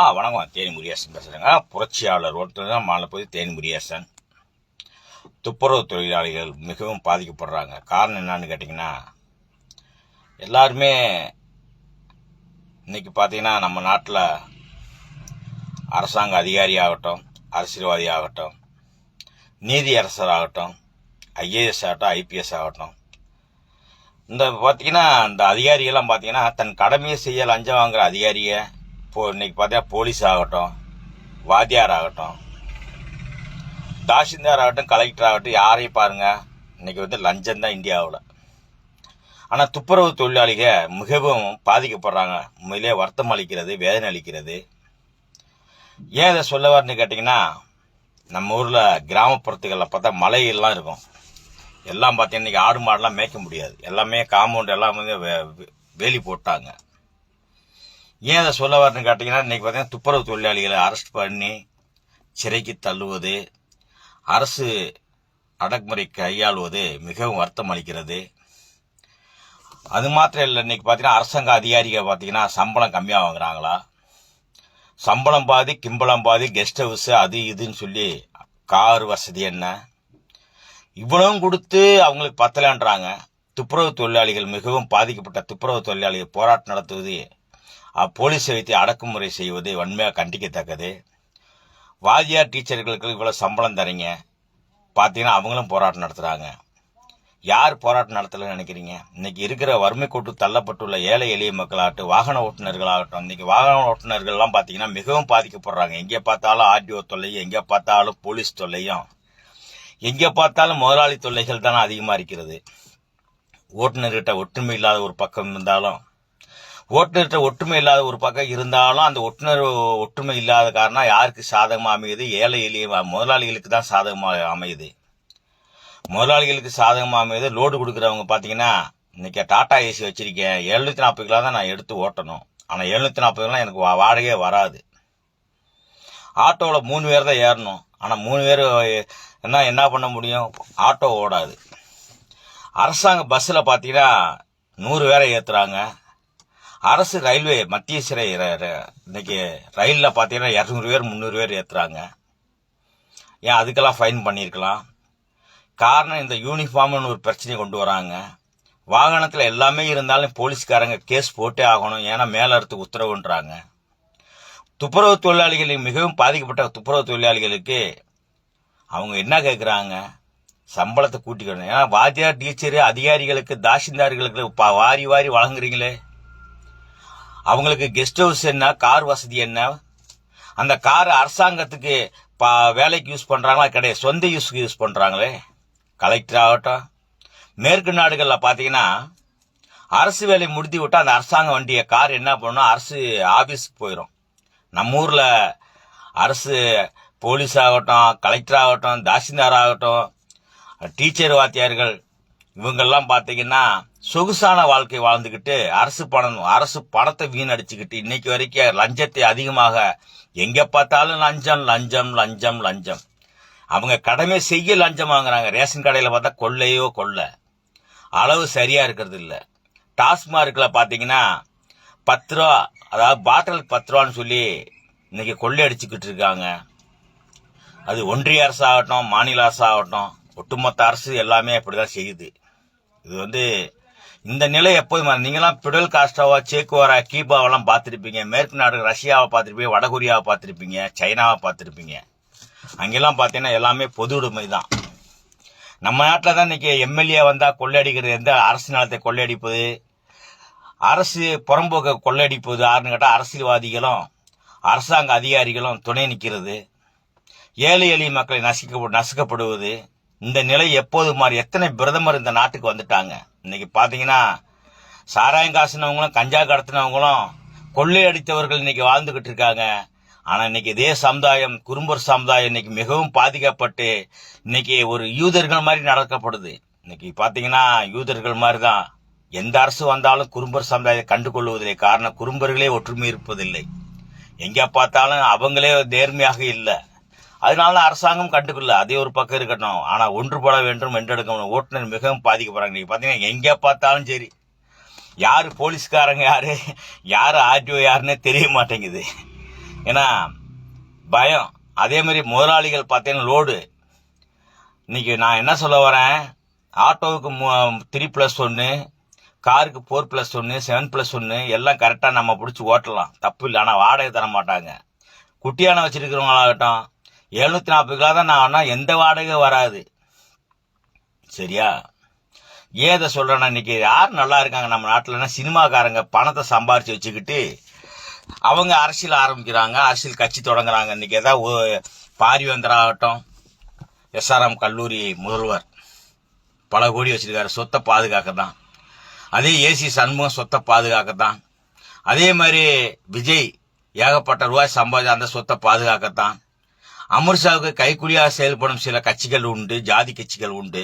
ஆ வணக்கம் தேனி முரியாசன் பேசுகிறேங்க புரட்சியாளர் ஒருத்தர் தான் மாலை போய் தேனி முரியாசன் துப்புரவு தொழிலாளிகள் மிகவும் பாதிக்கப்படுறாங்க. காரணம் என்னான்னு கேட்டிங்கன்னா எல்லாருமே இன்றைக்கி பார்த்தீங்கன்னா நம்ம நாட்டில் அரசாங்க அதிகாரி ஆகட்டும் அரசியல்வாதி ஆகட்டும் நீதி அரசர் ஆகட்டும் ஐஏஎஸ் ஆகட்டும் ஐபிஎஸ் ஆகட்டும். இந்த பார்த்தீங்கன்னா இந்த அதிகாரியெல்லாம் பார்த்தீங்கன்னா தன் கடமையை செய்ய லஞ்சம் வாங்குகிற அதிகாரியை இப்போ இன்றைக்கி பார்த்தீங்கன்னா போலீஸ் ஆகட்டும் வாத்தியார் ஆகட்டும் தாசில்தார் ஆகட்டும் கலெக்டர் ஆகட்டும் யாரையும் பாருங்கள் இன்றைக்கி வந்து லஞ்சம் தான் இந்தியாவில். ஆனால் துப்புரவு தொழிலாளிகள் மிகவும் பாதிக்கப்படுறாங்க. உண்மையிலே வருத்தம் அளிக்கிறது வேதனை அளிக்கிறது. ஏன் இதை சொல்ல வரேன்னு கேட்டிங்கன்னா நம்ம ஊரில் கிராமப்புறத்துகளில் பார்த்தா மலையெல்லாம் இருக்கும். எல்லாம் பார்த்தீங்கன்னா இன்னைக்கு ஆடு மாடெலாம் மேய்க்க முடியாது. எல்லாமே காம்பவுண்ட் எல்லாமே வே- வேலி போட்டாங்க. ஏன் அதை சொல்ல வரணும்னு கேட்டிங்கன்னா இன்றைக்கி பார்த்தீங்கன்னா துப்புரவு தொழிலாளிகளை அரெஸ்ட் பண்ணி சிறைக்கு தள்ளுவது அரசு அடக்குமுறை கையாளுவது மிகவும் வருத்தம் அளிக்கிறது. அது மாத்திரம் இல்லை இன்றைக்கி பார்த்தீங்கன்னா அரசாங்க அதிகாரிகள் பார்த்தீங்கன்னா சம்பளம் கம்மியாக வாங்குறாங்களா? சம்பளம் பாதி கிம்பளம் பாதி கெஸ்ட் ஹவுஸ் அது இதுன்னு சொல்லி கார் வசதி என்ன? இவ்வளவும் கொடுத்து அவங்களுக்கு பத்தலான்றாங்க. துப்புரவு தொழிலாளிகள் மிகவும் பாதிக்கப்பட்ட துப்புரவு தொழிலாளிகள் போராட்டம் நடத்துவது போலீஸை வைத்து அடக்குமுறை செய்வது வன்மையாக கண்டிக்கத்தக்கது. வாத்தியார் டீச்சர்களுக்கு இவ்வளோ சம்பளம் தரீங்க. பார்த்தீங்கன்னா அவங்களும் போராட்டம் நடத்துகிறாங்க யார் போராட்டம் நடத்தலைன்னு நினைக்கிறீங்க? இன்றைக்கி இருக்கிற வறுமை கூட்டு தள்ளப்பட்டுள்ள ஏழை எளிய மக்களாகட்டும் வாகன ஓட்டுநர்களாகட்டும் இன்றைக்கி வாகன ஓட்டுநர்கள்லாம் பார்த்தீங்கன்னா மிகவும் பாதிக்கப்படுறாங்க. எங்கே பார்த்தாலும் ஆர்டிஓ தொல்லையும் எங்கே பார்த்தாலும் போலீஸ் தொல்லையும். எங்கே பார்த்தாலும் முதலாளி தொல்லைகள் தானே அதிகமாக இருக்கிறது. ஓட்டுநர்கிட்ட ஒற்றுமை இல்லாத ஒரு பக்கம் இருந்தாலும் ஓட்டுநர்கிட்ட ஒற்றுமை இல்லாத ஒரு பக்கம் இருந்தாலும் அந்த ஒட்டுநர் ஒற்றுமை இல்லாத காரணம் யாருக்கு சாதகமாக அமையுது? ஏழை எளிய முதலாளிகளுக்கு தான் சாதகமாக அமையுது. முதலாளிகளுக்கு சாதகமாக அமையுது. லோடு கொடுக்குறவங்க பார்த்தீங்கன்னா இன்னைக்கு டாடா ஏசி வச்சிருக்கேன். எழுநூற்றி நாற்பது கிலோ தான் நான் எடுத்து ஓட்டணும். ஆனால் எழுநூற்றி நாற்பது கிலோ எனக்கு வா- வாடகையே வராது. ஆட்டோவில் மூணு பேர் தான் ஏறணும். ஆனால் மூணு பேர் என்ன என்ன பண்ண முடியும்? ஆட்டோ ஓடாது. அரசாங்க பஸ்ஸில் பார்த்தீங்கன்னா நூறு பேரை ஏற்றுறாங்க அரசு ரயில்வே மத்திய சிறை ர- இன்னைக்கு ரயிலில் பார்த்தீங்கன்னா இரநூறு பேர் முந்நூறு பேர் ஏற்றுறாங்க ஏன் அதுக்கெல்லாம் ஃபைன் பண்ணியிருக்கலாம் காரணம் இந்த யூனிஃபார்ம்னு ஒரு பிரச்சனை கொண்டு வராங்க. வாகனத்தில் எல்லாமே இருந்தாலும் போலீஸ்காரங்க கேஸ் போட்டே ஆகணும். ஏன்னா மேலடுத்து உத்தரவுன்றாங்க. துப்புரவு தொழிலாளிகளின் மிகவும் பாதிக்கப்பட்ட துப்புரவு தொழிலாளிகளுக்கு அவங்க என்ன கேட்குறாங்க சம்பளத்தை கூட்டிக்கணும் ஏன்னா வாத்தியார் டீச்சரு அதிகாரிகளுக்கு தாசில்தார்களுக்கு பா- வாரி வாரி வழங்குறீங்களே. அவங்களுக்கு கெஸ்ட் ஹவுஸ் என்ன கார் வசதி என்ன? அந்த கார் அரசாங்கத்துக்கு பா- வேலைக்கு யூஸ் பண்ணுறாங்களா கிடையாது. சொந்த யூஸ்க்கு யூஸ் பண்ணுறாங்களே கலெக்டர் ஆகட்டும். மேற்கு நாடுகளில் பார்த்தீங்கன்னா அரசு வேலை முடித்து விட்டால் அந்த அரசாங்க வண்டியை கார் என்ன பண்ணும்? அரசு ஆஃபீஸுக்கு போயிடும் நம்ம ஊரில் அரசு போலீஸ் ஆகட்டும் கலெக்டர் ஆகட்டும் தாசில்தார் ஆகட்டும் டீச்சர் வாத்தியார்கள் இவங்கெல்லாம் பார்த்தீங்கன்னா சொகுசான வாழ்க்கை வாழ்ந்துக்கிட்டு அரசு பணம் அரசு பணத்தை வீணடிச்சுக்கிட்டு இன்னைக்கு வரைக்கும் லஞ்சத்தை அதிகமாக எங்க பார்த்தாலும் லஞ்சம் லஞ்சம் லஞ்சம் லஞ்சம். அவங்க கடமை செய்ய லஞ்சம் வாங்குறாங்க. ரேஷன் கடையில் பார்த்தா கொள்ளையோ கொள்ளை. அளவு சரியா இருக்கிறது இல்லை. டாஸ்மார்க்ல பாத்தீங்கன்னா பத்து ரூபா அதாவது பாட்டில் பத்து ரூபான்னு சொல்லி இன்னைக்கு கொள்ளை அடிச்சுக்கிட்டு இருக்காங்க. அது ஒன்றிய அரசு ஆகட்டும் மாநில அரசு ஆகட்டும் ஒட்டுமொத்த அரசு எல்லாமே அப்படிதான் செய்யுது. இது வந்து இந்த நிலை எப்போதும் மாறும். நீங்களாம் பிடல் காஸ்டாவா சேக்குவாரா கீபாவெல்லாம் பார்த்துருப்பீங்க. மேற்கு நாடு ரஷ்யாவை பார்த்துருப்பீங்க வடகொரியாவை பார்த்துருப்பீங்க சைனாவை பார்த்துருப்பீங்க. அங்கெல்லாம் பார்த்தீங்கன்னா எல்லாமே பொது உடைமை தான். நம்ம நாட்டில் தான் இன்றைக்கி எம்எல்ஏ வந்தால் கொள்ளையடிக்கிறது எந்த அரசு நிலத்தை கொள்ளையடிப்பது? அரசு புறம்போக்க கொள்ளையடிப்பது யாருன்னு கேட்டால் அரசியல்வாதிகளும் அரசாங்க அதிகாரிகளும் துணை நிற்கிறது. ஏழை எளிய மக்களை நசிக்க நசுக்கப்படுவது. இந்த நிலை எப்போது மாறி எத்தனை பிரதமர் இந்த நாட்டுக்கு வந்துட்டாங்க? இன்னைக்கு பார்த்தீங்கன்னா சாராயம் காசுனவங்களும் கஞ்சா கடத்தினவங்களும் கொள்ளை அடித்தவர்கள் இன்னைக்கு வாழ்ந்துகிட்டு இருக்காங்க. ஆனால் இன்னைக்கு இதே சமுதாயம் குறும்பர் சமுதாயம் இன்னைக்கு மிகவும் பாதிக்கப்பட்டு இன்னைக்கு ஒரு யூதர்கள் மாதிரி நடக்கப்படுது. இன்னைக்கு பார்த்தீங்கன்னா யூதர்கள் மாதிரி தான் எந்த அரசு வந்தாலும் குறும்பர் சமுதாயத்தை கண்டுகொள்வதில்லை. காரணம் குறும்பர்களே ஒற்றுமை இருப்பதில்லை. எங்கே பார்த்தாலும் அவங்களே நேர்மையாக இல்லை. அதனால அரசாங்கம் கண்டுக்கல. அதே ஒரு பக்கம் இருக்கட்டும். ஆனா ஒன்றுபட வேண்டும் வென்றெடுக்க ஓட்டுநர் மிகவும் பாதிக்கப்படுறாங்க. நீங்க பாத்தீங்கன்னா எங்க பார்த்தாலும் சரி. யார் போலீஸ்காரங்க யாரு? யார் ஆர்டிஓ யாருன்னே தெரிய மாட்டேங்குது. ஏன்னா பயம். அதே மாதிரி முதலாளிகள் பார்த்தீங்கன்னா லோடு. இன்னைக்கு நான் என்ன சொல்ல வரேன்? ஆட்டோவுக்கு த்ரீ ப்ளஸ் ஒன்று காருக்கு ஃபோர் ப்ளஸ் ஒன்று செவன் ப்ளஸ் ஒன்று எல்லாம் கரெக்டாக நம்ம பிடிச்சி ஓட்டலாம். தப்பு இல்லை. ஆனால் வாடகை தர மாட்டாங்க. குட்டியான வச்சிருக்கிறவங்களாகட்டும் எழுநூத்தி நாற்பது கிலோ தான் நான் ஆனால் எந்த வாடகை வராது. சரியா? ஏதை சொல்கிறேன்னா இன்றைக்கி யார் நல்லா இருக்காங்க நம்ம நாட்டில்னா சினிமாக்காரங்க பணத்தை சம்பாரித்து வச்சுக்கிட்டு அவங்க அரசியல் ஆரம்பிக்கிறாங்க அரசியல் கட்சி தொடங்குறாங்க. இன்றைக்கி ஏதாவது பாரிவேந்தர் ஆகட்டும் எஸ்ஆர்எம் கல்லூரி முதல்வர் பல கோடி வச்சுருக்காரு. சொத்தை பாதுகாக்க தான் அதே ஏசி சண்முகம் சொத்தை பாதுகாக்க தான் அதே மாதிரி விஜய் ஏகப்பட்ட ரூபாய் சம்பாதி அந்த சொத்தை பாதுகாக்கத்தான். அமித்ஷாவுக்கு கைக்குலியாக செயல்படும் சில கட்சிகள் உண்டு ஜாதி கட்சிகள் உண்டு.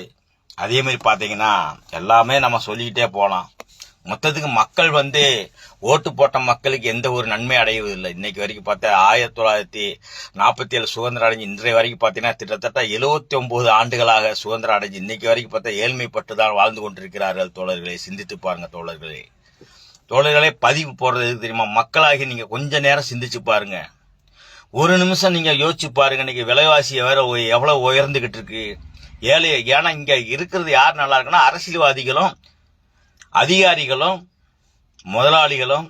அதே மாதிரி பார்த்தீங்கன்னா எல்லாமே நம்ம சொல்லிக்கிட்டே போகலாம். மொத்தத்துக்கு மக்கள் வந்து ஓட்டு போட்ட மக்களுக்கு எந்த ஒரு நன்மை அடைவதில்லை. இன்னைக்கு வரைக்கும் பார்த்தா ஆயிரத்தி தொள்ளாயிரத்தி நாற்பத்தி ஏழு சுதந்திரம் அடைஞ்சு இன்றைய வரைக்கும் பார்த்தீங்கன்னா கிட்டத்தட்ட எழுபத்தி ஒன்பது ஆண்டுகளாக சுதந்திரம் அடைஞ்சு இன்னைக்கு வரைக்கும் பார்த்தா ஏழ்மைப்பட்டு தான் வாழ்ந்து கொண்டிருக்கிறார்கள் தோழர்களே. சிந்தித்து பாருங்க தோழர்களே. தோழர்களே பதிவு போடுறது எதுக்கு தெரியுமா? மக்களாகி நீங்கள் கொஞ்ச நேரம் சிந்திச்சு பாருங்கள் ஒரு நிமிஷம் நீங்க யோசிச்சு பாருங்க இன்னைக்கு விலைவாசி வேற எவ்வளோ எவ்வளவு உயர்ந்துகிட்டு இருக்கு. ஏழை ஏன்னா இங்க இருக்கிறது யார் நல்லா இருக்குன்னா அரசியல்வாதிகளும் அதிகாரிகளும் முதலாளிகளும்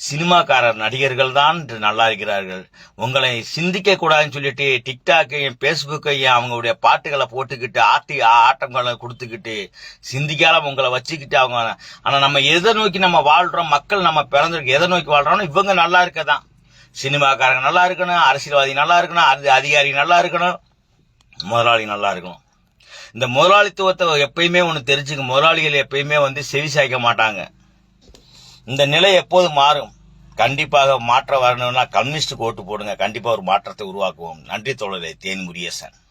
சினிமாக்காரர் நடிகர்கள் தான் இன்று நல்லா இருக்கிறார்கள். உங்களை சிந்திக்க கூடாதுன்னு சொல்லிட்டு டிக்டாக்கையும் பேஸ்புக்கையும் அவங்களுடைய பாட்டுகளை போட்டுக்கிட்டு ஆட்டி ஆட்டங்களை கொடுத்துக்கிட்டு சிந்திக்காம உங்களை வச்சுக்கிட்டு அவங்க ஆனா நம்ம எதை நோக்கி நம்ம வாழ்றோம் மக்கள் நம்ம பிறந்திருக்கு எதை நோக்கி வாழ்றோம்னு இவங்க நல்லா இருக்கதான். சினிமாக்காரங்க நல்லா இருக்கணும் அரசியல்வாதி நல்லா இருக்கணும் அதி- அதிகாரி நல்லா இருக்கணும் முதலாளி நல்லா இருக்கணும். இந்த முதலாளித்துவத்தை எப்பயுமே ஒன்று தெரிஞ்சுக்க முதலாளிகள் எப்பயுமே வந்து செவி சாய்க்க மாட்டாங்க. இந்த நிலை எப்போது மாறும்? கண்டிப்பாக மாற்றம் வரணும்னா கம்யூனிஸ்டுக்கு ஓட்டு போடுங்க கண்டிப்பாக ஒரு மாற்றத்தை உருவாக்குவோம். நன்றி தோழரே தேன் முரியசன்